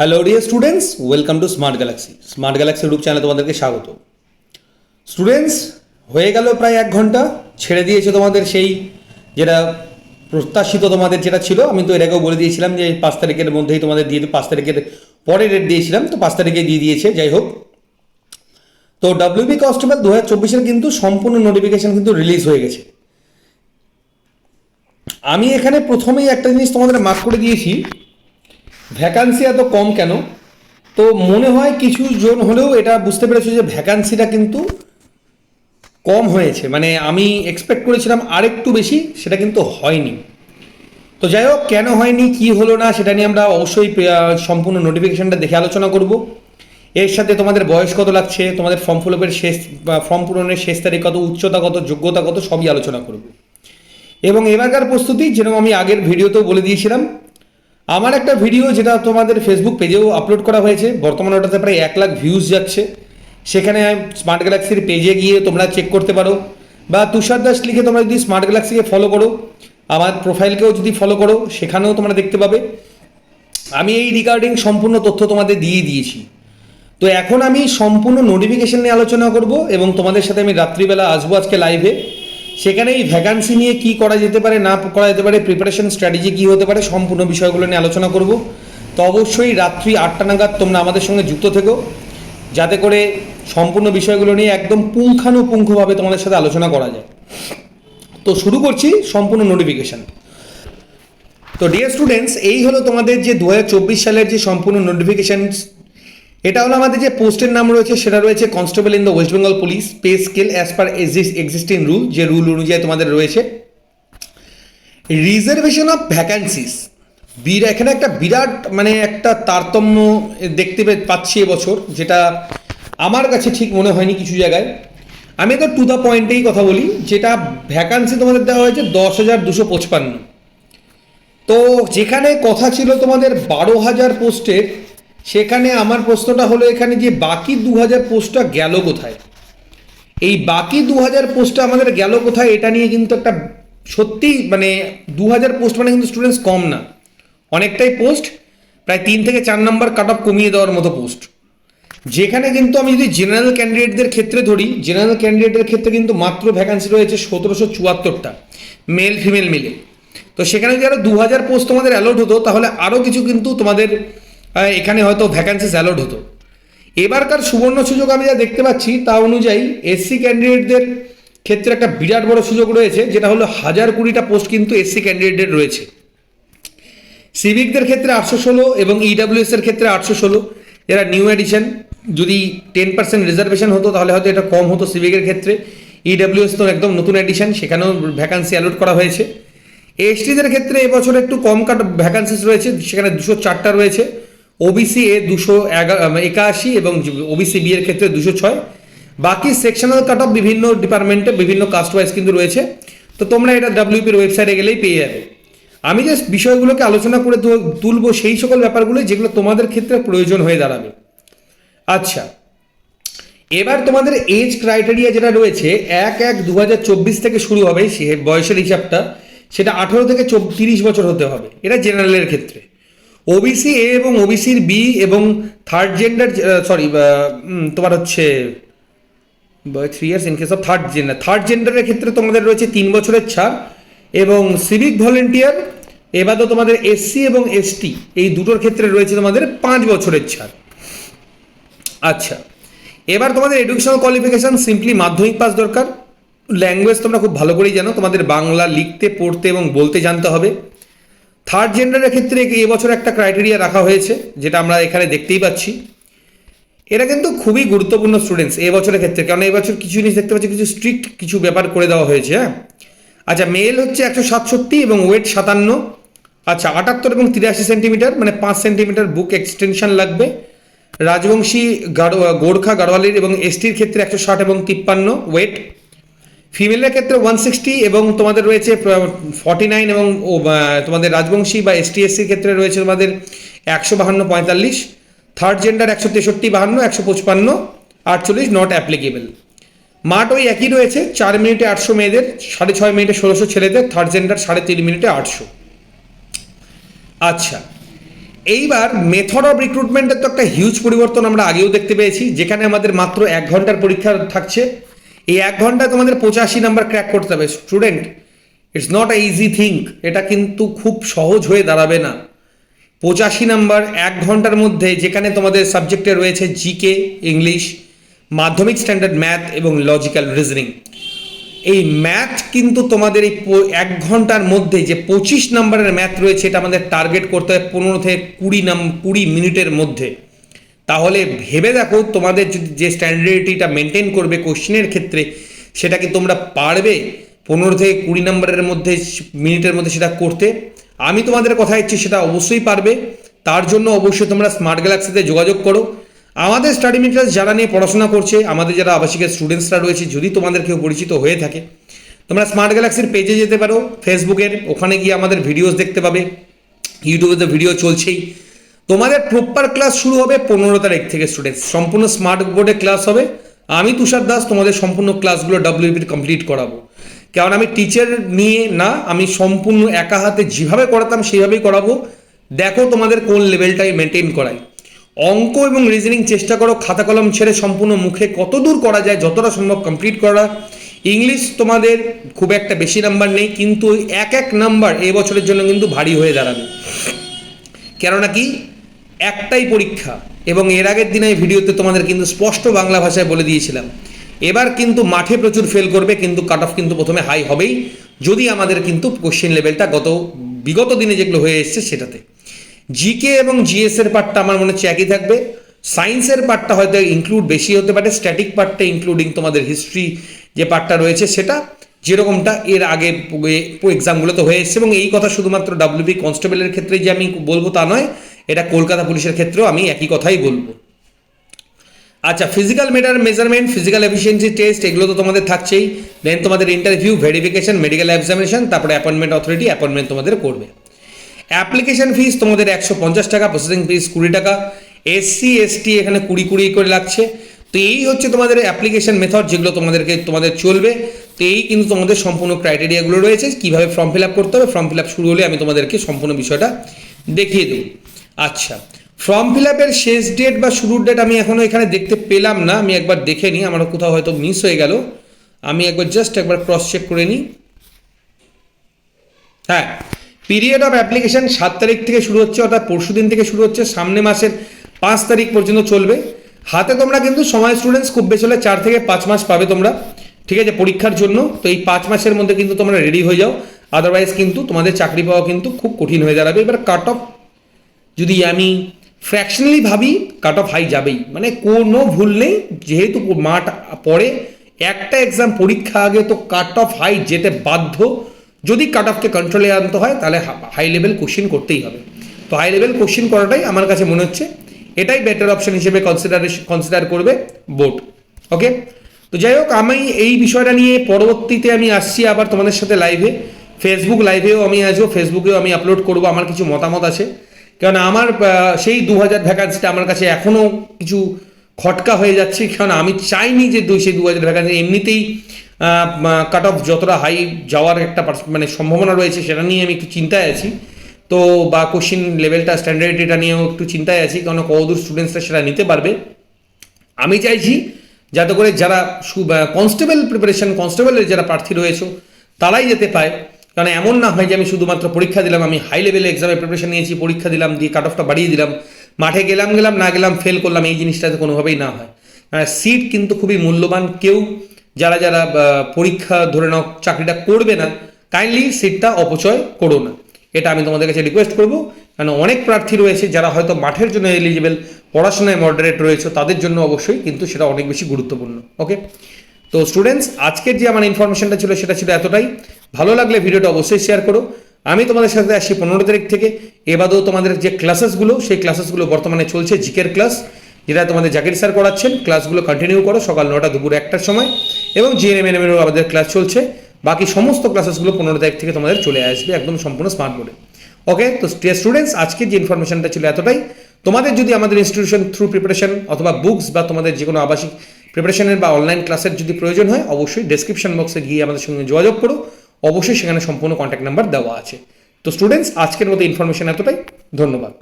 Hello dear students welcome to smart galaxy smart galaxy YouTube চ্যানেলে তোমাদেরকে স্বাগত students হয়ে গেল প্রায় এক ঘণ্টা। ছেড়ে দিয়েছে তোমাদের সেই যেটা প্রত্যাশিত তোমাদের যেটা ছিল। আমি তো এর আগেও বলে দিয়েছিলাম যে পাঁচ তারিখের মধ্যেই তোমাদের দিয়ে পাঁচ তারিখের পরে ডেট দিয়েছিলাম, তো পাঁচ তারিখে দিয়ে দিয়েছে, যাই হোক। তো ডাব্লিউবি কনস্টেবল দু হাজার চব্বিশের কিন্তু সম্পূর্ণ নোটিফিকেশন কিন্তু রিলিজ হয়ে গেছে। আমি এখানে প্রথমেই একটা জিনিস তোমাদের মার্ক করে দিয়েছি। ভ্যাকান্সি এত কম কেন? তো মনে হয় কিছু জন হলেও এটা বুঝতে পেরেছ যে ভ্যাকান্সিটা কিন্তু কম হয়েছে। মানে আমি এক্সপেক্ট করেছিলাম আরেকটু বেশি, সেটা কিন্তু হয়নি। তো যাই হোক, কেন হয়নি, কি হলো না, সেটা নিয়ে আমরা অবশ্যই সম্পূর্ণ নোটিফিকেশনটা দেখে আলোচনা করব। এর সাথে তোমাদের বয়স কত লাগছে, তোমাদের ফর্ম ফিলআপের শেষ ফর্ম পূরণের শেষ তারিখ কত, উচ্চতা কত, যোগ্যতা কত, সবই আলোচনা করব। এবং এবারকার প্রস্তুতি, যেরকম আমি আগের ভিডিওতেও বলে দিয়েছিলাম আমার একটা ভিডিও যেটা তোমাদের ফেসবুক পেজেও আপলোড করা হয়েছে, বর্তমানে ওটাতে প্রায় এক লাখ ভিউজ যাচ্ছে। সেখানে স্মার্ট গ্যালাক্সির পেজে গিয়ে তোমরা চেক করতে পারো। বা তুষার দাস লিখে তোমরা যদি স্মার্ট গ্যালাক্সিকে ফলো করো, আমার প্রোফাইলকেও যদি ফলো করো, সেখানেও তোমরা দেখতে পাবে। আমি এই রিগার্ডিং সম্পূর্ণ তথ্য তোমাদের দিয়ে দিয়েছি। তো এখন আমি সম্পূর্ণ নোটিফিকেশন নিয়ে আলোচনা করব এবং তোমাদের সাথে আমি রাত্রিবেলা আসব আজকে লাইভে সেখানে এই ভ্যাকান্সি নিয়ে কি করা যেতে পারে, না করা যেতে পারে প্রিপারেশন স্ট্র্যাটেজি কি হতে পারে সম্পূর্ণ বিষয়গুলো নিয়ে আলোচনা করব। তো অবশ্যই রাত্রি আটটা নাগাদ তোমরা আমাদের সঙ্গে যুক্ত থেকো, যাতে করে সম্পূর্ণ বিষয়গুলো নিয়ে একদম পুঙ্খানুপুঙ্খভাবে তোমাদের সাথে আলোচনা করা যায়। তো শুরু করছি সম্পূর্ণ নোটিফিকেশন তো ডিয়ার স্টুডেন্টস এই হলো তোমাদের যে দু হাজার চব্বিশ সালের যে সম্পূর্ণ নোটিফিকেশন এটা হলো আমাদের যে পোস্টের নাম রয়েছে, সেটা রয়েছে constable in the West Bengal police pay scale as per existing rule যে রুল অনুযায়ী তোমাদের রয়েছে। রিজার্ভেশন অফ ভ্যাকান্সিস বিরা, এখানে একটা বিরাট মানে একটা তারতম্য দেখতে পাচ্ছি এবছর, যেটা আমার কাছে ঠিক মনে হয়নি কিছু জায়গায়। আমি তো টু দ্য পয়েন্টেই কথা বলি, যেটা ভ্যাকান্সি তোমাদের দেওয়া হয়েছে দশ হাজার দুশো পঁচপান্ন। তো যেখানে কথা ছিল তোমাদের বারো হাজার পোস্টের সেখানে আমার প্রশ্নটা হলো এখানে যে বাকি দু হাজার পোস্টটা গেল কোথায়? এই বাকি দু হাজার পোস্টটা আমাদের গেল কোথায় এটা নিয়ে কিন্তু একটা সত্যি মানে দু হাজার পোস্ট মানে কিন্তু স্টুডেন্টস কম না। অনেকটাই পোস্ট, প্রায় তিন থেকে চার নম্বর কাট অফ কমিয়ে দেওয়ার মতো পোস্ট। যেখানে কিন্তু আমি যদি জেনারেল ক্যান্ডিডেটদের ক্ষেত্রে ধরি জেনারেল ক্যান্ডিডেটের ক্ষেত্রে কিন্তু মাত্র ভ্যাকান্সি রয়েছে সতেরোশো চুয়াত্তরটা মেল ফিমেল মিলে। তো সেখানে যদি আরও দু হাজার পোস্ট তোমাদের অ্যালোট হতো, তাহলে আরও কিছু কিন্তু তোমাদের এখানে হয়তো ভ্যাকান্সিস অ্যালোড হতো। এবারকার সুবর্ণ সুযোগ আমি যা দেখতে পাচ্ছি তা অনুযায়ী এসসি ক্যান্ডিডেটদের ক্ষেত্রে একটা বিরাট বড় সুযোগ রয়েছে, যেটা হলো হাজার কুড়িটা পোস্ট কিন্তু এসসি ক্যান্ডিডেটের রয়েছে। সিভিকদের ক্ষেত্রে আটশো ষোলো এবং ইডাব্লিউএস এর ক্ষেত্রে আটশো ষোলো। এরা নিউ এডিশন যদি টেন পার্সেন্ট রিজার্ভেশন হতো, তাহলে হয়তো এটা কম হতো সিভিকের ক্ষেত্রে। ইডাব্লিউএস তো একদম নতুন এডিশন সেখানেও ভ্যাকান্সি অ্যালোট করা হয়েছে। এসটিদের ক্ষেত্রে এবছর একটু কম কাট ভ্যাকান্সিস রয়েছে, সেখানে দুশো চারটা রয়েছে। ওবিসি এ দুশো একাশি এবং ওবিসি বি এর ক্ষেত্রে দুশো ছয়। বাকি সেকশনাল কাট অফ বিভিন্ন ডিপার্টমেন্টে বিভিন্ন কাস্ট ওয়াইজ কিন্তু রয়েছে। তো তোমরা এটা ডাব্লিউপির ওয়েবসাইটে গেলেই পেয়ে যাবে। আমি যে বিষয়গুলোকে আলোচনা করে তুলবো সেই সকল ব্যাপারগুলো যেগুলো তোমাদের ক্ষেত্রে প্রয়োজন হয়ে দাঁড়াবে। আচ্ছা এবার তোমাদের এজ ক্রাইটেরিয়া যেটা রয়েছে, এক এক দু থেকে শুরু হবে সে বয়সের হিসাবটা। সেটা আঠারো থেকে তিরিশ বছর হতে হবে। এটা জেনারেলের ক্ষেত্রে। ওবিসি এ এবং ওবিসির বি এবং থার্ড জেন্ডার সরি তোমার হচ্ছে three years in case of third gender third জেন্ডারের ক্ষেত্রে তোমাদের রয়েছে তিন বছরের ছাড় এবং সিভিক ভলেন্টিয়ার এবারও তোমাদের এসসি এবং এসটি এই দুটোর ক্ষেত্রে রয়েছে তোমাদের পাঁচ বছরের ছাড়। আচ্ছা এবার তোমাদের এডুকেশনাল কোয়ালিফিকেশন সিম্পলি মাধ্যমিক পাস দরকার। ল্যাঙ্গুয়েজ তোমরা খুব ভালো করেই জানো, তোমাদের বাংলা লিখতে, পড়তে এবং বলতে জানতে হবে। থার্ড জেন্ডারের ক্ষেত্রে এবছর একটা ক্রাইটেরিয়া রাখা হয়েছে, যেটা আমরা এখানে দেখতেই পাচ্ছি। এরা কিন্তু খুবই গুরুত্বপূর্ণ স্টুডেন্টস এই বছরের ক্ষেত্রে, কারণ এই বছর কিছু জিনিস দেখতে পাচ্ছি, কিছু স্ট্রিক্ট কিছু ব্যাপার করে দেওয়া হয়েছে হ্যাঁ? আচ্ছা মেল হচ্ছে একশো সাতষট্টি এবং ওয়েট সাতান্ন। আচ্ছা আটাত্তর এবং তিরাশি সেন্টিমিটার মানে পাঁচ সেন্টিমিটার বুক এক্সটেনশন লাগবে। রাজবংশী গাড়ো গোর্খা গাড়োয়ালির এবং এসটির ক্ষেত্রে একশো ষাট এবং তিপ্পান্ন ওয়েট ফিমেলের ক্ষেত্রে ওয়ান সিক্সটি এবং তোমাদের রয়েছে ফর্টি নাইন এবং তোমাদের রাজবংশী বা এসটি এসসির ক্ষেত্রে রয়েছে তোমাদের একশো বাহান্ন পঁয়তাল্লিশ। থার্ড জেন্ডার একশো তেষট্টি, বাহান্ন, একশো পঁচপান্ন, আটচল্লিশ নট অ্যাপ্লিকেবল মাঠ ওই একই রয়েছে, চার মিনিটে আটশো মেয়েদের, সাড়ে ছয় মিনিটে ষোলোশো ছেলেদের থার্ড জেন্ডার সাড়ে তিন মিনিটে আটশো। আচ্ছা এইবার মেথড অফ রিক্রুটমেন্টের তো একটা হিউজ পরিবর্তন আমরা আগেও দেখতে পেয়েছি, যেখানে আমাদের মাত্র এক ঘণ্টার পরীক্ষা থাকছে। এই এক ঘন্টায় তোমাদের পঁচাশি নাম্বার ক্র্যাক করতে হবে। Student it's not a easy think এটা কিন্তু খুব সহজ হয়ে দাঁড়াবে না। পঁচাশি নাম্বার এক ঘণ্টার মধ্যে যেখানে তোমাদের সাবজেক্টে রয়েছে GK English Madhyamik standard math এবং লজিক্যাল রিজনিং এই ম্যাথ কিন্তু তোমাদের এই এক ঘণ্টার মধ্যে যে পঁচিশ নাম্বারের ম্যাথ রয়েছে, এটা আমাদের টার্গেট করতে হয় পনেরো থেকে কুড়ি নাম কুড়ি মিনিটের মধ্যে। তাহলে ভেবে দেখো তোমাদের যদি যে স্ট্যান্ডার্ডিটিটা মেনটেন করবে কোশ্চেনের ক্ষেত্রে, সেটা কি তোমরা পারবে পনেরো থেকে কুড়ি নম্বরের মধ্যে মিনিটের মধ্যে সেটা করতে? আমি তোমাদের কথা দিচ্ছি, সেটা অবশ্যই পারবে। তার জন্য অবশ্যই তোমরা স্মার্ট গ্যালাক্সিতে যোগাযোগ করো। আমাদের স্টাডি মেটেরিয়ালস যারা নিয়ে পড়াশোনা করছে, আমাদের যারা আবাসিকের স্টুডেন্টসরা রয়েছে, যদি তোমাদের কেউ পরিচিত হয়ে থাকে, তোমরা স্মার্ট গ্যালাক্সির পেজে যেতে পারো ফেসবুকের ওখানে গিয়ে আমাদের ভিডিওস দেখতে পাবে। ইউটিউবে তো ভিডিও চলছেই। তোমাদের প্রপার ক্লাস শুরু হবে পনেরো তারিখ থেকে স্টুডেন্টস সম্পূর্ণ স্মার্ট বোর্ডে ক্লাস হবে। আমি, তুষার দাস, তোমাদের সম্পূর্ণ ক্লাসগুলো ডাব্লিউপির কমপ্লিট করাবো। কারণ আমি টিচার নিয়ে না, আমি সম্পূর্ণ একা হাতে যেভাবে করাতাম সেইভাবেই করাবো। দেখো তোমাদের কোন লেভেলটাই মেনটেন করাই। অঙ্ক এবং রিজনিং চেষ্টা করো, খাতা কলম ছেড়ে সম্পূর্ণ মুখে কত দূর করা যায়, যতটা সম্ভব কমপ্লিট করা। ইংলিশ তোমাদের খুব একটা বেশি নাম্বার নেই, কিন্তু এক এক নাম্বার এই বছরের জন্য কিন্তু ভারী হয়ে দাঁড়াবে। কেননা কি? একটাই পরীক্ষা, এবং এর আগের দিনে ভিডিওতে তোমাদের কিন্তু স্পষ্ট বাংলা ভাষায় বলে দিয়েছিলাম। এবার কিন্তু মাঠে প্রচুর ফেল করবে, কিন্তু কাট অফ কিন্তু প্রথমে হাই হবেই, যদি আমাদের কিন্তু কোশ্চেন লেভেলটা গত, বিগত দিনে যেগুলো হয়ে এসছে সেটাতে। জিকে এবং জিএস এর পার্টটা আমার মনে হচ্ছে একই থাকবে। সায়েন্সের পার্টটা হয়তো ইনক্লুড বেশি হতে পারে স্ট্যাটিক পার্টটা ইনক্লুডিং তোমাদের হিস্ট্রি যে পার্টটা রয়েছে সেটা, যেরকমটা এর আগে এক্সামগুলোতে হয়ে এসছে, এবং এই কথা শুধুমাত্র ডাব্লিউবি কনস্টেবলের ক্ষেত্রে যে আমি বলব তা নয় এটা কলকাতা পুলিশের ক্ষেত্রেও আমি একই কথাই বলব। আচ্ছা physical matter measurement physical efficiency test এগুলো তো তোমাদের থাকছেই। দেন তোমাদের ইন্টারভিউ ভেরিফিকেশন মেডিকেল এক্সামিনেশন তারপরে অ্যাপয়েন্টমেন্ট অথরিটি অ্যাপয়েন্টমেন্ট তোমাদের করবে। অ্যাপ্লিকেশন ফিস তোমাদের একশো পঞ্চাশ টাকা প্রসেসিং ফিস কুড়ি টাকা এসসি এসটি এখানে কুড়ি কুড়ি করে লাগছে। তো এই হচ্ছে তোমাদের অ্যাপ্লিকেশন মেথড যেগুলো তোমাদেরকে, তোমাদের চলবে। তো এই কিন্তু তোমাদের সম্পূর্ণ ক্রাইটেরিয়াগুলো রয়েছে, কীভাবে ফর্ম ফিল আপ করতে হবে ফর্ম ফিল আপ শুরু হলে আমি তোমাদেরকে সম্পূর্ণ বিষয়টা দেখিয়ে দেবো। আচ্ছা ফর্ম ফিল আপের শেষ ডেট বা শুরুর ডেট আমি এখনও এখানে দেখতে পেলাম না, আমি একবার দেখে নিই আমার কোথাও হয়তো মিস হয়ে গেল। আমি একবার জাস্ট একবার ক্রস চেক করে নিই। হ্যাঁ পিরিয়ড অফ অ্যাপ্লিকেশন সাত তারিখ থেকে শুরু হচ্ছে, অর্থাৎ পরশু দিন থেকে শুরু হচ্ছে, সামনে মাসের পাঁচ তারিখ পর্যন্ত চলবে। হাতে তোমরা কিন্তু সময় স্টুডেন্টস খুব বেশি হলে চার থেকে পাঁচ মাস পাবে তোমরা। ঠিক আছে, পরীক্ষার জন্য, তো এই পাঁচ মাসের মধ্যে কিন্তু তোমরা রেডি হয়ে যাও। আদারওয়াইজ কিন্তু তোমাদের চাকরি পাওয়া কিন্তু খুব কঠিন হয়ে দাঁড়াবে। এবার কাট অফ যদি আমি ফ্র্যাকশনালি ভাবি কাট অফ হাই যাবেই। মানে কোনো ভুল নেই, যেহেতু মাঠ পরে একটা এক্সাম পরীক্ষা আগে তো কাট অফ হাই যেতে বাধ্য। যদি কাট অফকে কন্ট্রোলে আনতে হয়, তাহলে হাই লেভেল কোশ্চিন করতেই হবে। তো হাই লেভেল কোশ্চিন করাটাই আমার কাছে মনে হচ্ছে, এটাই বেটার অপশন হিসেবে কনসিডারেশন কনসিডার করবে বোর্ড ওকে তো যাই হোক, আমি এই বিষয়টা নিয়ে পরবর্তীতে আমি আসছি আবার তোমাদের সাথে লাইভে ফেসবুক লাইভেও আমি আসব ফেসবুকেও আমি আপলোড করব, আমার কিছু মতামত আছে। কারণ আমার সেই দু হাজার ভ্যাকান্সিটা আমার কাছে এখনও কিছু খটকা হয়ে যাচ্ছে। কারণ আমি চাইনি যে দুই, সেই দু হাজার ভ্যাকান্সি এমনিতেই কাট অফ যতটা হাই যাওয়ার একটা মানে সম্ভাবনা রয়েছে সেটা নিয়ে আমি একটু চিন্তায় আছি। তো, বা কোশ্চিন লেভেলটা স্ট্যান্ডার্ডিটা নিয়েও একটু চিন্তায় আছি কারণ কতদূর স্টুডেন্টসরা সেটা নিতে পারবে। আমি চাইছি যাতে করে যারা কনস্টেবল প্রিপারেশন কনস্টেবলের যারা প্রার্থী রয়েছে, তারাই যেতে পায়। কারণ এমন না হয় যে আমি শুধুমাত্র পরীক্ষা দিলাম, আমি হাই লেভেলে এক্সামের প্রিপারেশন নিয়েছি, পরীক্ষা দিলাম, দিয়ে কাট অফটা বাড়িয়ে দিলাম, মাঠে গেলাম গেলাম, না গেলাম ফেল করলাম, এই জিনিসটাতে কোনোভাবেই না হয়। সিট কিন্তু খুবই মূল্যবান, কেউ যারা যারা পরীক্ষা ধরে নাও, চাকরিটা করবে না কাইন্ডলি সিটটা অপচয় করো না। এটা আমি তোমাদের কাছে রিকোয়েস্ট করব, কারণ অনেক প্রার্থী রয়েছে যারা হয়তো মাঠের জন্য এলিজিবল পড়াশোনায় মডারেট রয়েছে, তাদের জন্য অবশ্যই কিন্তু সেটা অনেক বেশি গুরুত্বপূর্ণ ওকে তো স্টুডেন্টস আজকের যে আমার ইনফরমেশনটা ছিল, সেটা ছিল এতটাই। ভালো লাগলে ভিডিওটা অবশ্যই শেয়ার করো। আমি তোমাদের সাথে আসি পনেরো তারিখ থেকে। এবাদেও তোমাদের যে ক্লাসেসগুলো সেই ক্লাসেসগুলো বর্তমানে চলছে জিকের ক্লাস যেটা তোমাদের জাকির স্যার করাচ্ছেন। ক্লাসগুলো কন্টিনিউ করো সকাল নটা দুপুর একটার সময়। এবং জিএনএম এনএমেরও আমাদের ক্লাস চলছে। বাকি সমস্ত ক্লাসেসগুলো পনেরো তারিখ থেকে তোমাদের চলে আসবে একদম সম্পূর্ণ স্মার্ট বোর্ডে ওকে তো স্টুডেন্টস আজকে যে ইনফরমেশনটা ছিল এতটাই। তোমাদের যদি আমাদের ইনস্টিটিউশন থ্রু প্রিপারেশন অথবা বুকস বা তোমাদের যে কোনো আবাসিক প্রিপারেশনের বা অনলাইন ক্লাসের যদি প্রয়োজন হয়, অবশ্যই ডেসক্রিপশন বক্সে গিয়ে আমাদের সঙ্গে যোগাযোগ করো। অবশ্যই সেখানে সম্পূর্ণ কন্ট্যাক্ট নাম্বার দেওয়া আছে। তো স্টুডেন্টস আজকের মতো ইনফরমেশন এতটাই। ধন্যবাদ।